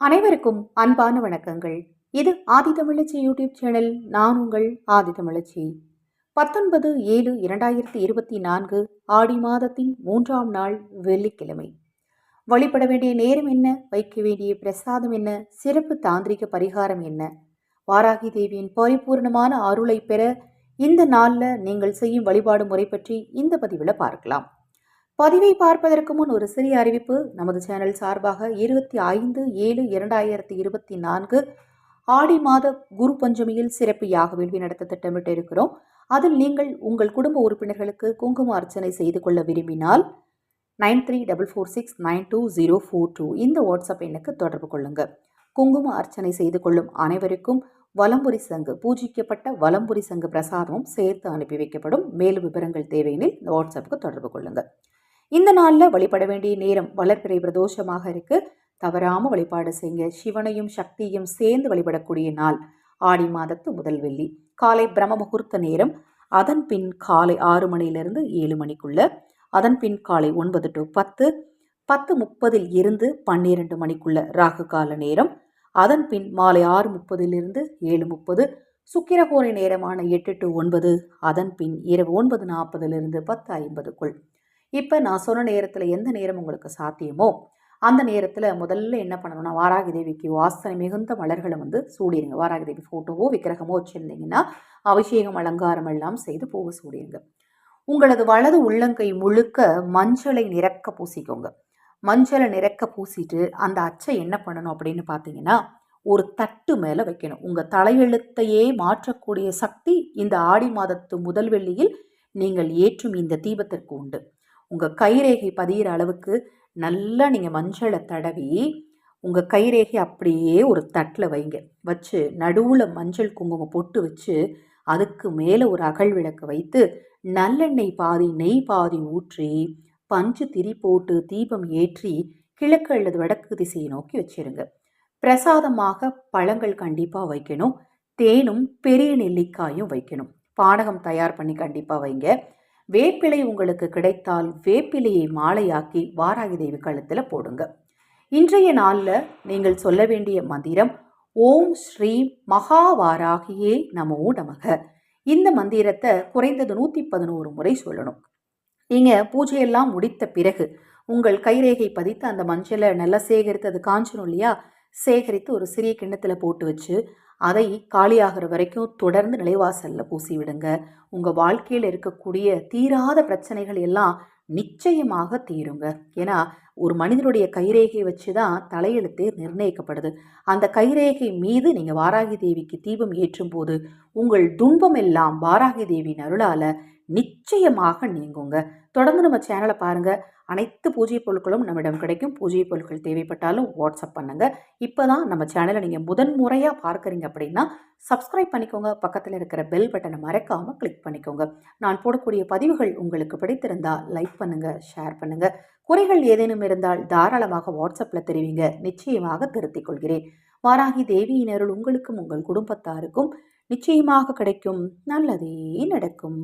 அனைவருக்கும் அன்பான வணக்கங்கள். இது ஆதிதமிழச்சி யூடியூப் சேனல் நான் உங்கள் ஆதிதமிழச்சி பத்தொன்பது ஏழு இரண்டாயிரத்தி இருபத்தி நான்கு ஆடி மாதத்தின் மூன்றாம் நாள் வெள்ளிக்கிழமை. வழிபட வேண்டிய நேரம் என்ன? வைக்க வேண்டிய பிரசாதம் என்ன? சிறப்பு தாந்திரிக பரிகாரம் என்ன? வாராகி தேவியின் பரிபூர்ணமான அருளை பெற இந்த நாளில் நீங்கள் செய்யும் வழிபாடு முறை பற்றி இந்த பதிவில் பார்க்கலாம். பதிவை பார்ப்பதற்கு முன் ஒரு சிறிய அறிவிப்பு. நமது சேனல் சார்பாக இருபத்தி ஐந்து ஏழு இரண்டாயிரத்தி இருபத்தி நான்கு ஆடி மாத குரு பஞ்சமியில் சிறப்பு யாக வேள்வி நடத்த திட்டமிட்டு இருக்கிறோம். அதில் நீங்கள் உங்கள் குடும்ப உறுப்பினர்களுக்கு குங்கும அர்ச்சனை செய்து கொள்ள விரும்பினால் nine three double four six nine two zero four two இந்த வாட்ஸ்அப் எண்ணுக்கு தொடர்பு கொள்ளுங்கள் குங்கும அர்ச்சனை செய்து கொள்ளும் அனைவருக்கும் வலம்புரி சங்கு பூஜிக்கப்பட்ட வலம்புரி சங்கு பிரசாதமும் சேர்த்து அனுப்பி வைக்கப்படும். மேலும் விவரங்கள் தேவையெனில் இந்த வாட்ஸ்அப்புக்கு தொடர்பு கொள்ளுங்கள் இந்த நாளில் வழிபட வேண்டிய நேரம் வளர்ப்பிறை பிரதோஷமாக இருக்கு. தவறாமல் வழிபாடு செய்யுங்க சிவனையும் சக்தியும் சேர்ந்து வழிபடக்கூடிய நாள். ஆடி மாதத்து முதல் வெள்ளி. காலை பிரம்ம முகூர்த்த நேரம். அதன் பின் காலை ஆறு மணியிலிருந்து ஏழு மணிக்குள்ள. அதன் பின் காலை ஒன்பது டு பத்து. பத்து முப்பதில் இருந்து பன்னிரெண்டு மணிக்குள்ள ராகு கால நேரம். அதன் பின் மாலை ஆறு முப்பதிலிருந்து ஏழு முப்பது. சுக்கிரகோரை நேரமான எட்டு டு ஒன்பது. அதன் பின் இரவு ஒன்பது நாற்பதிலிருந்து பத்து ஐம்பதுக்குள். இப்போ நான் சொன்ன நேரத்தில் எந்த நேரம் உங்களுக்கு சாத்தியமோ அந்த நேரத்தில் முதல்ல என்ன பண்ணணும்னா வாராகி தேவிக்கு வாசனை மிகுந்த மலர்களை வந்து சூடிடுங்க வாராகி தேவி ஃபோட்டோவோ விக்கிரகமோ வச்சுருந்தீங்கன்னா அபிஷேகம் அலங்காரம் எல்லாம் செய்து பூவை சூடிடுங்க உங்களது வலது உள்ளங்கை முழுக்க மஞ்சளை நிறக்க பூசிக்கோங்க. மஞ்சளை நிறக்க பூசிட்டு அந்த அச்சை என்ன பண்ணணும் அப்படின்னு பார்த்தீங்கன்னா ஒரு தட்டு மேலே வைக்கணும். உங்கள் தலையெழுத்தையே மாற்றக்கூடிய சக்தி இந்த ஆடி மாதத்து முதல் வெள்ளியில் நீங்கள் ஏற்றும் இந்த தீபத்திற்கு உண்டு. உங்கள் கைரேகை பதிகிற அளவுக்கு நல்லா நீங்கள் மஞ்சளை தடவி உங்கள் கைரேகை அப்படியே ஒரு தட்டில் வைங்க. வச்சு நடுவில் மஞ்சள் குங்குமம் பொட்டு வச்சு அதுக்கு மேலே ஒரு அகல் விளக்கு வைத்து நல்லெண்ணெய் பாதி நெய் பாதி ஊற்றி பஞ்சு திரி போட்டு தீபம் ஏற்றி கிழக்கு அல்லது வடக்கு திசையை நோக்கி வச்சிருங்க. பிரசாதமாக பழங்கள் கண்டிப்பாக வைக்கணும். தேனும் பெரிய நெல்லிக்காயும் வைக்கணும். பானகம் தயார் பண்ணி கண்டிப்பாக வைங்க. வேப்பிலை உங்களுக்கு கிடைத்தால் வேப்பிலையை மாலையாக்கி வாராகி தேவி கழுத்தில் போடுங்க. இன்றைய நாளில் நீங்கள் சொல்ல வேண்டிய மந்திரம் ஓம் ஸ்ரீ மகாவாராகியே நமோ நமக. இந்த மந்திரத்தை குறைந்தது நூற்றி பதினோரு முறை சொல்லணும். நீங்கள் பூஜையெல்லாம் முடித்த பிறகு உங்கள் கைரேகை பதித்து அந்த மஞ்சளை நல்லா சேகரித்து அது காஞ்சணும் இல்லையா? சேகரித்து ஒரு சிறிய கிண்ணத்தில் போட்டு வச்சு அதை காலியாகிற வரைக்கும் தொடர்ந்து நிலைவாசலில் பூசி விடுங்க உங்கள் வாழ்க்கையில் இருக்கக்கூடிய தீராத பிரச்சனைகள் எல்லாம் நிச்சயமாக தீருங்க. ஏன்னா ஒரு மனிதனுடைய கைரேகை வச்சு தான் தலையெழுத்தே நிர்ணயிக்கப்படுது. அந்த கைரேகை மீது நீங்கள் வாராகி தேவிக்கு தீபம் ஏற்றும் போது உங்கள் துன்பம் எல்லாம் வாராகி தேவியின் அருளால் நிச்சயமாக நீங்குங்க. தொடர்ந்து நம்ம சேனலை பாருங்கள் அனைத்து பூஜை பொருட்களும் நம்மிடம் கிடைக்கும். பூஜை பொருட்கள் தேவைப்பட்டாலும் வாட்ஸ்அப் பண்ணுங்கள் இப்போ தான் நம்ம சேனலை நீங்கள் முதன் முறையாக பார்க்குறீங்க அப்படின்னா சப்ஸ்கிரைப் பண்ணிக்கோங்க. பக்கத்தில் இருக்கிற பெல் பட்டனை மறக்காமல் கிளிக் பண்ணிக்கோங்க. நான் போடக்கூடிய பதிவுகள் உங்களுக்கு பிடித்திருந்தால் லைக் பண்ணுங்கள் ஷேர் பண்ணுங்கள் குறைகள் ஏதேனும் இருந்தால் தாராளமாக வாட்ஸ்அப்பில் தெரிவிங்க. நிச்சயமாக திருத்திக் கொள்கிறேன். வாராகி தேவியினருள் உங்களுக்கும் உங்கள் குடும்பத்தாருக்கும் நிச்சயமாக கிடைக்கும். நல்லதே நடக்கும்.